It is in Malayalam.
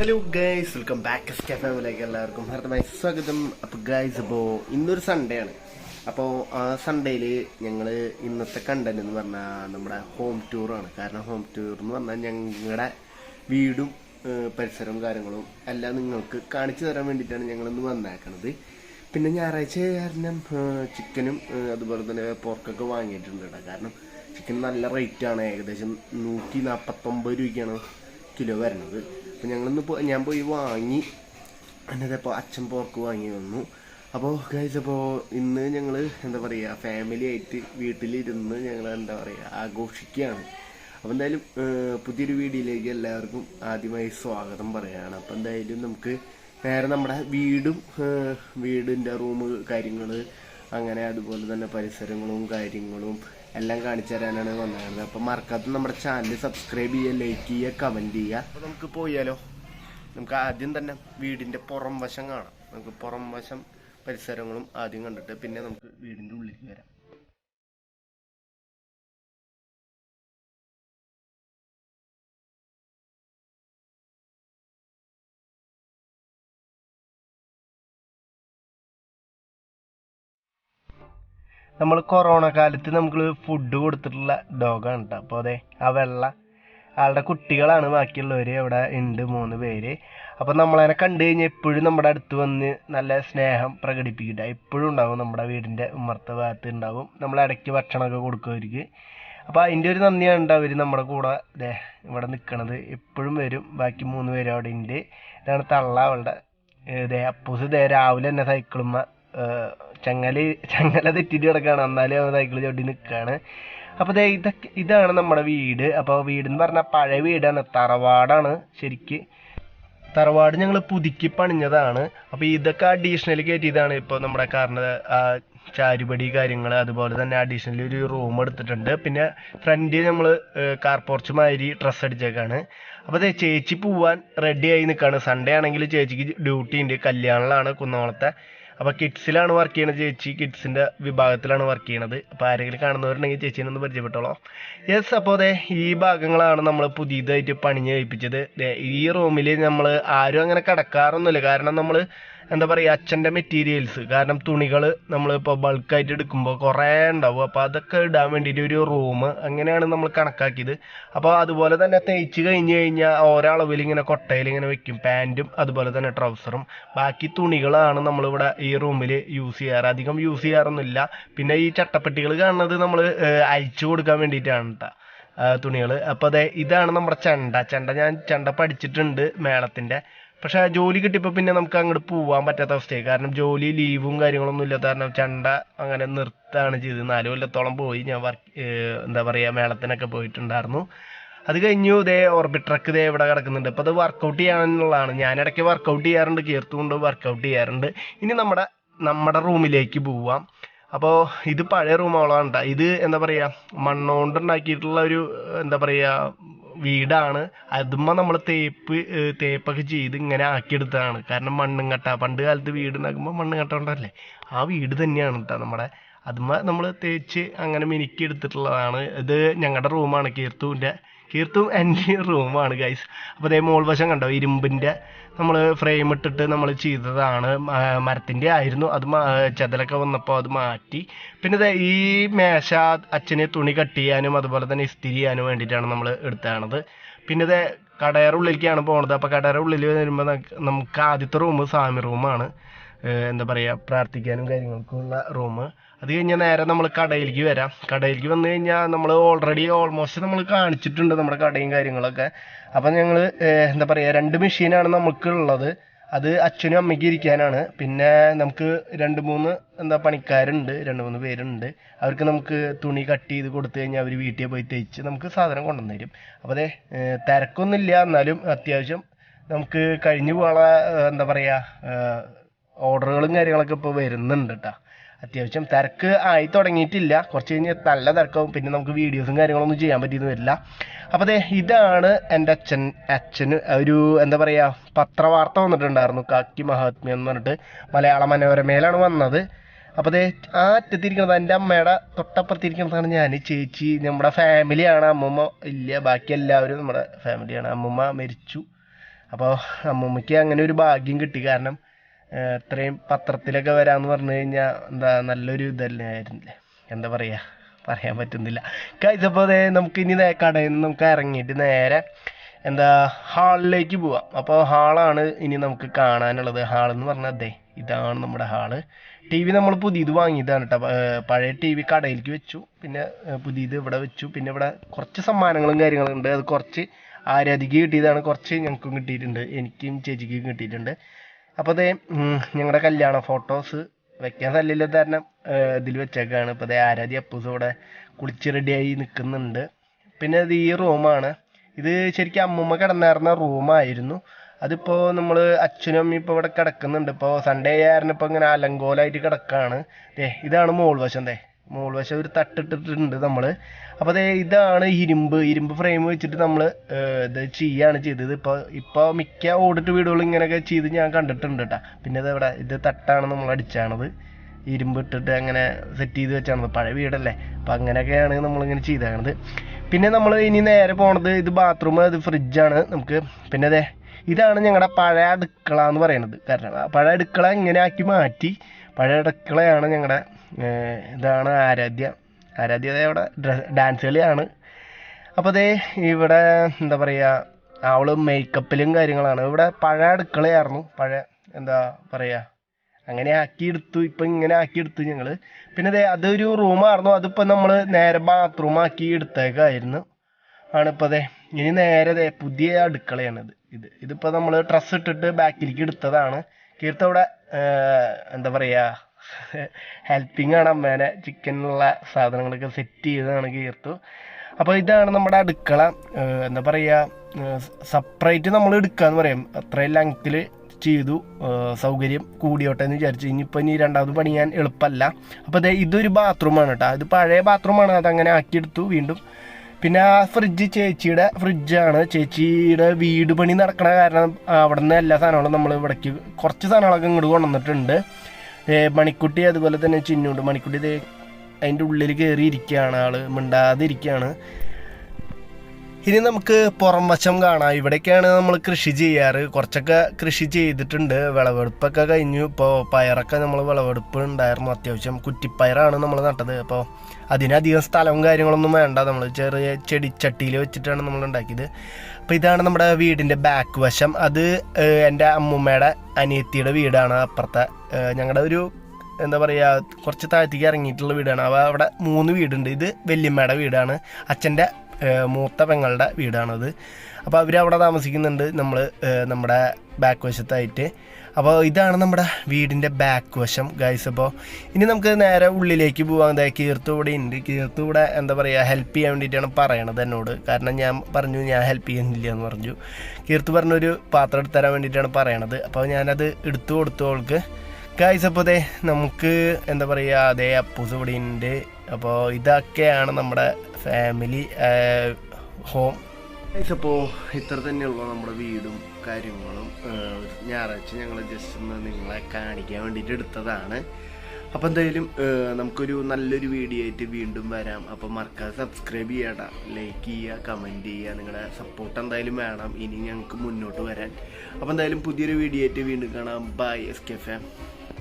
ഹലോ ഗൈസ് വെൽക്കം ബാക്ക് ഫാമിലിയിലേക്ക് എല്ലാവർക്കും. ഹർദ്ദമായി സ്വാഗതം. അപ്പോൾ ഗൈസ് അപ്പോൾ ഇന്നൊരു സൺഡേ ആണ്. അപ്പോൾ ആ സൺഡേയിൽ ഞങ്ങൾ ഇന്നത്തെ കണ്ടന്റ് എന്ന് പറഞ്ഞാൽ നമ്മുടെ ഹോം ടൂറാണ് കാരണം ഹോം ടൂർ എന്ന് പറഞ്ഞാൽ ഞങ്ങളുടെ വീടും പരിസരവും കാര്യങ്ങളും എല്ലാം നിങ്ങൾക്ക് കാണിച്ചു തരാൻ വേണ്ടിയിട്ടാണ് ഞങ്ങളിന്ന് വന്നേക്കണത്. പിന്നെ ഞായറാഴ്ച കാരണം ചിക്കനും അതുപോലെ തന്നെ പോർക്കൊക്കെ വാങ്ങിയിട്ടുണ്ട് കേട്ടോ. കാരണം ചിക്കൻ നല്ല റേറ്റ് ആണ്. ഏകദേശം നൂറ്റി നാൽപ്പത്തൊമ്പത് രൂപയ്ക്കാണ് കിലോ വരുന്നത്. അപ്പം ഞങ്ങളിന്ന് പോ ഞാൻ പോയി വാങ്ങി. എന്നതപ്പോൾ അച്ഛൻ പോർക്ക് വാങ്ങി വന്നു. അപ്പോൾ ഗൈസ് അപ്പോൾ ഇന്ന് ഞങ്ങൾ എന്താ പറയുക ഫാമിലി ആയിട്ട് വീട്ടിലിരുന്ന് ഞങ്ങൾ എന്താ പറയുക ആഘോഷിക്കുകയാണ്. അപ്പോൾ എന്തായാലും പുതിയൊരു വീഡിയോയിലേക്ക് എല്ലാവർക്കും ആദ്യമായി സ്വാഗതം പറയുകയാണ് അപ്പോൾ എന്തായാലും നമുക്ക് നേരെ നമ്മുടെ വീടും വീടിന്റെ റൂം കാര്യങ്ങൾ അങ്ങനെ അതുപോലെ തന്നെ പരിസരങ്ങളും കാര്യങ്ങളും എല്ലാം കാണിച്ചു തരാനാണ് വന്നിരുന്നത് അപ്പം മറക്കാത്ത നമ്മുടെ ചാനൽ സബ്സ്ക്രൈബ് ചെയ്യുക ലൈക്ക് ചെയ്യുക കമന്റ് ചെയ്യുക. അപ്പോൾ നമുക്ക് പോയാലോ? നമുക്ക് ആദ്യം തന്നെ വീടിന്റെ പുറം വശം കാണാം. നമുക്ക് പുറം വശം പരിസരങ്ങളും ആദ്യം കണ്ടിട്ട് പിന്നെ നമുക്ക് വീടിന്റെ ഉള്ളിലേക്ക് വരാം. നമ്മൾ കൊറോണ കാലത്ത് നമുക്ക് ഫുഡ് കൊടുത്തിട്ടുള്ള ഡോഗാണ് കേട്ടോ അപ്പോൾ അതെ ആ വെള്ള ആളുടെ കുട്ടികളാണ് ബാക്കിയുള്ളവർ അവിടെ ഉണ്ട് മൂന്ന് പേര്. അപ്പോൾ നമ്മളതിനെ കണ്ടു കഴിഞ്ഞാൽ എപ്പോഴും നമ്മുടെ അടുത്ത് വന്ന് നല്ല സ്നേഹം പ്രകടിപ്പിക്കില്ല എപ്പോഴും ഉണ്ടാവും നമ്മുടെ വീടിന്റെ ഉമ്മർത്ത ഭാഗത്ത് ഉണ്ടാവും. നമ്മൾ ഇടയ്ക്ക് ഭക്ഷണമൊക്കെ കൊടുക്കും അവർക്ക് അപ്പോൾ അതിന്റെ ഒരു നന്ദിയാണ് അവർ നമ്മുടെ കൂടെ ദേ ഇവിടെ നിൽക്കണത് എപ്പോഴും വരും. ബാക്കി മൂന്ന് പേരും അവിടെ ഉണ്ട് ഇതാണ് തള്ള അവളുടെ ഇതേ അപ്പൂസ് ഇതേ രാവിലെ തന്നെ സൈക്കിളുമ്മ ചങ്ങല ചങ്ങല തെറ്റിട്ട് കിടക്കുകയാണ് എന്നാലും അവൻ സൈക്കിൾ ചവിട്ടി നിൽക്കുകയാണ് അപ്പോൾ ദേ ഇതൊക്കെ ഇതാണ് നമ്മുടെ വീട്. അപ്പോൾ വീട് എന്ന് പറഞ്ഞാൽ പഴയ വീടാണ്. തറവാടാണ് ശരിക്ക്. തറവാട് ഞങ്ങൾ പുതുക്കി പണിഞ്ഞതാണ്. അപ്പോൾ ഇതൊക്കെ അഡീഷണൽ കയറ്റിയതാണ് ഇപ്പോൾ നമ്മുടെ കാറിന്റെ ചാരുപടി കാര്യങ്ങൾ അതുപോലെ തന്നെ അഡീഷണൽ ഒരു റൂം എടുത്തിട്ടുണ്ട്. പിന്നെ ഫ്രണ്ടിൽ നമ്മൾ കാർ പോർച്ച് മാതിരി ഡ്രസ്സ് അടിച്ചേക്കാണ്. അപ്പോൾ അതെ ചേച്ചി പോവാൻ റെഡി ആയി നിൽക്കുകയാണ് സൺഡേ ആണെങ്കിൽ ചേച്ചിക്ക് ഡ്യൂട്ടി ഉണ്ട്. കല്യാണിലാണ് കുന്നോളത്തെ അപ്പോൾ കിഡ്സിലാണ് വർക്ക് ചെയ്യണത് ചേച്ചി കിഡ്സിന്റെ വിഭാഗത്തിലാണ് വർക്ക് ചെയ്യുന്നത് അപ്പോൾ ആരെങ്കിലും കാണുന്നവരുണ്ടെങ്കിൽ ചേച്ചീനെ ഒന്ന് പരിചയപ്പെട്ടോളോ. യെസ് അപ്പോൾ അതെ ഈ ഭാഗങ്ങളാണ് നമ്മൾ പുതിയതായിട്ട് പണിഞ്ഞ് കഴിപ്പിച്ചത് ഈ റൂമിൽ നമ്മൾ ആരും അങ്ങനെ കിടക്കാറൊന്നുമില്ല. കാരണം നമ്മൾ എന്താ പറയുക അച്ഛന്റെ മെറ്റീരിയൽസ് കാരണം തുണികൾ നമ്മളിപ്പോൾ ബൾക്കായിട്ട് എടുക്കുമ്പോൾ കുറേ ഉണ്ടാവും. അപ്പോൾ അതൊക്കെ ഇടാൻ വേണ്ടിയിട്ട് ഒരു റൂം അങ്ങനെയാണ് നമ്മൾ കണക്കാക്കിയത്. അപ്പോൾ അതുപോലെ തന്നെ തേച്ച് കഴിഞ്ഞ് കഴിഞ്ഞാൽ ഓരോ അളവിൽ ഇങ്ങനെ കൊട്ടയിൽ ഇങ്ങനെ വെക്കും. പാന്റും അതുപോലെ തന്നെ ട്രൗസറും ബാക്കി തുണികളാണ് നമ്മളിവിടെ ഈ റൂമിൽ യൂസ് ചെയ്യാറ്. അധികം യൂസ് ചെയ്യാറൊന്നുമില്ല. പിന്നെ ഈ ചട്ടപ്പെട്ടികൾ കാണുന്നത് നമ്മൾ അയച്ചു കൊടുക്കാൻ വേണ്ടിയിട്ടാണ് കേട്ടോ തുണികൾ അപ്പോൾ അതെ ഇതാണ് നമ്മുടെ ചെണ്ട. ചെണ്ട ഞാൻ ചെണ്ട പഠിച്ചിട്ടുണ്ട് മേളത്തിന്റെ പക്ഷെ ജോലി കിട്ടിയപ്പോൾ പിന്നെ നമുക്ക് അങ്ങോട്ട് പോകാൻ പറ്റാത്ത അവസ്ഥയായി. കാരണം ജോലി ലീവും കാര്യങ്ങളൊന്നും ഇല്ലാത്ത കാരണം ചണ്ട അങ്ങനെ നിർത്താണ് ചെയ്തത്. നാല് കൊല്ലത്തോളം പോയി. ഞാൻ വർക്ക് എന്താ പറയുക മേളത്തിനൊക്കെ പോയിട്ടുണ്ടായിരുന്നു. അത് കഴിഞ്ഞു ഇതേ ഓർബിറ്റ് ട്രക്ക് ഇതേ ഇവിടെ കിടക്കുന്നുണ്ട്. അപ്പോൾ അത് വർക്കൗട്ട് ചെയ്യാനുള്ളതാണ്. ഞാൻ ഇടയ്ക്ക് വർക്കൗട്ട് ചെയ്യാറുണ്ട്. കീർത്തുകൊണ്ട് വർക്കൗട്ട് ചെയ്യാറുണ്ട്. ഇനി നമ്മുടെ നമ്മുടെ റൂമിലേക്ക് പോവാം. അപ്പോൾ ഇത് പഴയ റൂമുകളാണ് ട്ടോ. ഇത് എന്താ പറയുക മണ്ണുകൊണ്ട് ഉണ്ടാക്കിയിട്ടുള്ള ഒരു എന്താ പറയുക വീടാണ്. അതുമ്മ നമ്മൾ തേപ്പ് തേപ്പൊക്കെ ചെയ്ത് ഇങ്ങനെ ആക്കിയെടുത്തതാണ്. കാരണം മണ്ണും കട്ട പണ്ട് കാലത്ത് വീട് ഉണ്ടാക്കുമ്പോൾ മണ്ണുങ്കട്ട കൊണ്ടല്ലേ ആ വീട് തന്നെയാണ് കേട്ടോ നമ്മുടെ. അതുമ്മ നമ്മൾ തേച്ച് അങ്ങനെ മിനുക്കി എടുത്തിട്ടുള്ളതാണ്. ഇത് ഞങ്ങളുടെ റൂമാണ് കീർത്തുവിന്റെ കീർത്തും എന്റെ റൂമാണ് ഗൈസ് അപ്പോൾ അതേ മോൾ വശം കണ്ടോ? ഇരുമ്പിന്റെ നമ്മൾ ഫ്രെയിം ഇട്ടിട്ട് നമ്മൾ ചെയ്തതാണ് മരത്തിന്റെ ആയിരുന്നു. അത് ചതലൊക്കെ വന്നപ്പോൾ അത് മാറ്റി. പിന്നെ ഈ മേശ അച്ഛന് തുണി കട്ട് ചെയ്യാനും അതുപോലെ തന്നെ ഇസ്തിരി ചെയ്യാനും വേണ്ടിയിട്ടാണ് നമ്മൾ എടുത്തതാണത്. പിന്നെ കടയറുള്ളിലേക്കാണ് പോകുന്നത് അപ്പോൾ കടയറുള്ളിൽ വരുമ്പോൾ നമുക്ക് ആദ്യത്തെ റൂം സ്വാമി റൂമാണ്. എന്താ പറയുക പ്രാർത്ഥിക്കാനും കാര്യങ്ങൾക്കുള്ള റൂം. അത് കഴിഞ്ഞാൽ നേരെ നമ്മൾ കടയിലേക്ക് വരാം. കടയിലേക്ക് വന്നു കഴിഞ്ഞാൽ നമ്മൾ ഓൾറെഡി ഓൾമോസ്റ്റ് നമ്മൾ കാണിച്ചിട്ടുണ്ട് നമ്മുടെ കടയും കാര്യങ്ങളൊക്കെ. അപ്പം ഞങ്ങൾ എന്താ പറയുക രണ്ട് മെഷീനാണ് നമുക്കുള്ളത് അത് അച്ഛനും അമ്മയ്ക്കും ഇരിക്കാനാണ്. പിന്നെ നമുക്ക് രണ്ട് മൂന്ന് എന്താ പണിക്കാരുണ്ട്. രണ്ട് മൂന്ന് പേരുണ്ട്. അവർക്ക് നമുക്ക് തുണി കട്ട് ചെയ്ത് കൊടുത്തു കഴിഞ്ഞാൽ അവർ വീട്ടിൽ പോയി തയ്ച്ച് നമുക്ക് സാധനം കൊണ്ടുവന്ന് തരും അപ്പോൾ അതെ തിരക്കൊന്നുമില്ല. എന്നാലും അത്യാവശ്യം നമുക്ക് കഴിഞ്ഞു പോകാനുള്ള എന്താ പറയുക ഓർഡറുകളും കാര്യങ്ങളൊക്കെ ഇപ്പോൾ വരുന്നുണ്ട് കേട്ടോ അത്യാവശ്യം തിരക്ക് ആയി തുടങ്ങിയിട്ടില്ല. കുറച്ച് കഴിഞ്ഞ് നല്ല തിരക്കാവും. പിന്നെ നമുക്ക് വീഡിയോസും കാര്യങ്ങളൊന്നും ചെയ്യാൻ പറ്റിയെന്ന് വരില്ല. അപ്പോൾ അതെ ഇതാണ് എന്റെ അച്ഛൻ അച്ഛന് ഒരു എന്താ പറയുക പത്രവാർത്ത വന്നിട്ടുണ്ടായിരുന്നു. കാക്കി മഹാത്മ്യം എന്ന് പറഞ്ഞിട്ട് മലയാള മനോരമയിലാണ് വന്നത്. അപ്പോൾ അതേ ആ അറ്റത്തിരിക്കുന്നത് എന്റെ അമ്മയുടെ തൊട്ടപ്പുറത്തിരിക്കുന്നതാണ് ഞാൻ. ചേച്ചി നമ്മുടെ ഫാമിലിയാണ് അമ്മൂമ്മ ഇല്ല. ബാക്കി എല്ലാവരും നമ്മുടെ ഫാമിലിയാണ് അമ്മൂമ്മ മരിച്ചു. അപ്പോൾ അമ്മൂമ്മയ്ക്ക് അങ്ങനെ ഒരു ഭാഗ്യം കിട്ടി. കാരണം ഇത്രയും പത്രത്തിലൊക്കെ വരാമെന്ന് പറഞ്ഞു കഴിഞ്ഞാൽ എന്താ നല്ലൊരു ഇതല്ലേ? ആയിരുന്നില്ലേ? എന്താ പറയുക പറയാൻ പറ്റുന്നില്ല. കഴിച്ചപ്പോൾ അതെ നമുക്കിനി കടയിൽ നിന്ന് നമുക്ക് ഇറങ്ങിയിട്ട് നേരെ എന്താ ഹാളിലേക്ക് പോവാം. അപ്പോൾ ഹാളാണ് ഇനി നമുക്ക് കാണാനുള്ളത്. ഹാൾ എന്ന് പറഞ്ഞാൽ അതെ ഇതാണ് നമ്മുടെ ഹാൾ. ടി വി നമ്മൾ പുതിയത് വാങ്ങിയതാണ് കേട്ടോ പഴയ ടി വി കടയിലേക്ക് വെച്ചു. പിന്നെ പുതിയത് ഇവിടെ വെച്ചു. പിന്നെ ഇവിടെ കുറച്ച് സമ്മാനങ്ങളും കാര്യങ്ങളും ഉണ്ട്. അത് കുറച്ച് ആരാധിക്ക് കിട്ടിയതാണ്. കുറച്ച് ഞങ്ങൾക്കും കിട്ടിയിട്ടുണ്ട്. എനിക്കും ചേച്ചിക്കും കിട്ടിയിട്ടുണ്ട്. അപ്പോൾ അതേ ഞങ്ങളുടെ കല്യാണ ഫോട്ടോസ് വെക്കാൻ സ്ഥലമില്ല കാരണം ഇതിൽ വെച്ചേക്കാണ്. ഇപ്പോൾ അതേ ആരാധ്യ അപ്പൂസ് ഇവിടെ കുളിച്ച് റെഡിയായി നിൽക്കുന്നുണ്ട് പിന്നെ ഇത് ഈ റൂമാണ് ഇത് ശരിക്കും അമ്മൂമ്മ കിടന്നായിരുന്ന റൂമായിരുന്നു അതിപ്പോൾ നമ്മൾ അച്ഛനും അമ്മയും ഇപ്പോൾ ഇവിടെ കിടക്കുന്നുണ്ട്. ഇപ്പോൾ സൺഡേ ആയിരുന്നു ഇപ്പോൾ ഇങ്ങനെ അലങ്കോലമായിട്ട് കിടക്കുകയാണ് ഇതാണ് മോൾ വശം ദേ. മോൾ വശം ഒരു തട്ടിട്ടിട്ടുണ്ട് നമ്മൾ അപ്പോൾ ദേ ഇതാണ് ഇരുമ്പ്. ഇരുമ്പ് ഫ്രെയിം വെച്ചിട്ട് നമ്മൾ ഇത് ചെയ്യാണ് ചെയ്തത്. ഇപ്പോൾ ഇപ്പോൾ മിക്ക ഓടിട്ട് വീടുകളും ഇങ്ങനെയൊക്കെ ചെയ്ത് ഞാൻ കണ്ടിട്ടുണ്ട് കേട്ടോ പിന്നെ ഇത് ഇവിടെ ഇത് തട്ടാണ് നമ്മൾ അടിച്ചാണത്. ഇരുമ്പ് ഇട്ടിട്ട് അങ്ങനെ സെറ്റ് ചെയ്ത് വെച്ചാണത്. പഴയ വീടല്ലേ. അപ്പോൾ അങ്ങനെയൊക്കെയാണ് നമ്മളിങ്ങനെ ചെയ്തേക്കണത്. പിന്നെ നമ്മൾ ഇനി നേരെ പോണത് ഇത് ബാത്റൂം ഇത് ഫ്രിഡ്ജാണ് നമുക്ക്. പിന്നെ അതെ ഇതാണ് ഞങ്ങളുടെ പഴയ അടുക്കള എന്ന് പറയുന്നത്. കാരണം പഴയ അടുക്കള ഇങ്ങനെ ആക്കി മാറ്റി പഴയ അടുക്കളയാണ് ഞങ്ങളുടെ ഇതാണ് ആരാധ്യ. ആരാധ്യ ഇവിടെ ഡാൻസ് കളിയാണ്. അപ്പോൾ അതേ ഇവിടെ എന്താ പറയുക അവൾ മേക്കപ്പിലും കാര്യങ്ങളാണ്. ഇവിടെ പഴയ അടുക്കളയായിരുന്നു. പഴയ എന്താ പറയുക അങ്ങനെ ആക്കിയെടുത്തു. ഇപ്പം ഇങ്ങനെ ആക്കിയെടുത്തു ഞങ്ങൾ പിന്നെ അതെ അതൊരു റൂമായിരുന്നു അതിപ്പോൾ നമ്മൾ നേരെ ബാത്റൂം ആക്കി എടുത്തേക്കായിരുന്നു. ആണിപ്പോൾ അതെ ഇനി നേരെ അതെ പുതിയ അടുക്കളയാണിത് ഇത്. ഇതിപ്പോൾ നമ്മൾ ഡ്രസ്സ് ഇട്ടിട്ട് ബാക്കിലേക്ക് എടുത്തതാണ്. കീർത്ത അവിടെ എന്താ പറയുക ഹെൽപ്പിംഗ് ആണ് അമ്മേനെ ചിക്കനുള്ള സാധനങ്ങളൊക്കെ സെറ്റ് ചെയ്തതാണ് കീർത്തു. അപ്പോൾ ഇതാണ് നമ്മുടെ അടുക്കള. എന്താ പറയുക സെപ്പറേറ്റ് നമ്മൾ എടുക്കാന്ന് പറയാം. അത്രയും ലെങ്ത്തിൽ ചെയ്തു സൗകര്യം കൂടിയോട്ടെ എന്ന് വിചാരിച്ചു. ഇനിയിപ്പോൾ ഇനി രണ്ടാമത് പണിയാൻ എളുപ്പമല്ല അപ്പോൾ അതെ ഇതൊരു ബാത്റൂമാണ് കേട്ടോ ഇത് പഴയ ബാത്റൂമാണ് അതങ്ങനെ ആക്കിയെടുത്തു വീണ്ടും. പിന്നെ ആ ഫ്രിഡ്ജ് ചേച്ചിയുടെ ഫ്രിഡ്ജാണ് ചേച്ചിയുടെ വീട് പണി നടക്കണ കാരണം അവിടെ നിന്ന് എല്ലാ സാധനങ്ങളും നമ്മൾ ഇവിടേക്ക് കുറച്ച് സാധനങ്ങളൊക്കെ ഇങ്ങോട്ട് കൊണ്ടുവന്നിട്ടുണ്ട്. മണിക്കുട്ടി അതുപോലെ തന്നെ ചിന്നുണ്ട്. മണിക്കുട്ടി അതിന്റെ ഉള്ളിൽ കയറി ഇരിക്കുകയാണ് ആൾ. മിണ്ടാതെ ഇരിക്കുകയാണ് ഇനി നമുക്ക് പുറം വശം കാണാം. ഇവിടേക്കാണ് നമ്മൾ കൃഷി ചെയ്യാറ്. കുറച്ചൊക്കെ കൃഷി ചെയ്തിട്ടുണ്ട്. വിളവെടുപ്പൊക്കെ കഴിഞ്ഞു. ഇപ്പോൾ പയറൊക്കെ നമ്മൾ വിളവെടുപ്പ് ഉണ്ടായിരുന്നു. അത്യാവശ്യം കുറ്റിപ്പയറാണ് നമ്മൾ നട്ടത്. അപ്പോൾ അതിനധികം സ്ഥലവും കാര്യങ്ങളൊന്നും വേണ്ട. നമ്മൾ ചെറിയ ചെടിച്ചട്ടിയിൽ വെച്ചിട്ടാണ് നമ്മൾ ഉണ്ടാക്കിയത്. അപ്പോൾ ഇതാണ് നമ്മുടെ വീടിന്റെ ബാക്ക് വശം. അത് എന്റെ അമ്മൂമ്മയുടെ അനിയത്തിയുടെ വീടാണ്. അപ്പുറത്തെ ഞങ്ങളുടെ ഒരു എന്താ പറയുക കുറച്ച് താഴത്തേക്ക് ഇറങ്ങിയിട്ടുള്ള വീടാണ്. അവ അവിടെ മൂന്ന് വീടുണ്ട്. ഇത് വല്യമ്മയുടെ വീടാണ്. അച്ഛന്റെ മൂത്ത പെങ്ങളുടെ വീടാണത്. അപ്പോൾ അവർ അവിടെ താമസിക്കുന്നുണ്ട്. നമ്മൾ നമ്മുടെ ബാക്ക് വശത്തായിട്ട് അപ്പോൾ ഇതാണ് നമ്മുടെ വീടിന്റെ ബാക്ക് വശം ഗൈസ് അപ്പോൾ ഇനി നമുക്ക് നേരെ ഉള്ളിലേക്ക് പോകാൻ എന്താ കീർത്തു ഇവിടെ ഉണ്ട്. കീർത്തു ഇവിടെ എന്താ പറയുക ഹെൽപ്പ് ചെയ്യാൻ വേണ്ടിയിട്ടാണ് പറയണത് എന്നോട്. കാരണം ഞാൻ പറഞ്ഞു ഞാൻ ഹെൽപ്പ് ചെയ്യുന്നില്ല എന്ന് പറഞ്ഞു. കീർത്തു പറഞ്ഞൊരു പാത്രം എടുത്ത് തരാൻ വേണ്ടിയിട്ടാണ് പറയണത്. അപ്പോൾ ഞാനത് എടുത്തു കൊടുത്തു അവൾക്ക്. ഗൈസ് അപ്പോൾ അതെ നമുക്ക് എന്താ പറയുക അതേ അപ്പൂസ് ഇവിടെ ഉണ്ട്. അപ്പോൾ ഇതൊക്കെയാണ് നമ്മുടെ ഫാമിലി ഹോം ഇപ്പോൾ ഇത്ര തന്നെയുള്ള നമ്മുടെ വീടും കാര്യങ്ങളും. ഞായറാഴ്ച ഞങ്ങൾ ജസ്റ്റ് ഒന്ന് നിങ്ങളെ കാണിക്കാൻ വേണ്ടിയിട്ട് എടുത്തതാണ്. അപ്പോൾ എന്തായാലും നമുക്കൊരു നല്ലൊരു വീഡിയോ ആയിട്ട് വീണ്ടും വരാം. അപ്പോൾ മറക്കാതെ സബ്സ്ക്രൈബ് ചെയ്യണ്ട ലൈക്ക് ചെയ്യുക കമന്റ് ചെയ്യുക. നിങ്ങളുടെ സപ്പോർട്ട് എന്തായാലും വേണം. ഇനി ഞങ്ങൾക്ക് മുന്നോട്ട് വരാൻ. അപ്പോൾ എന്തായാലും പുതിയൊരു വീഡിയോ ആയിട്ട് വീണ്ടും കാണാം. By S K farm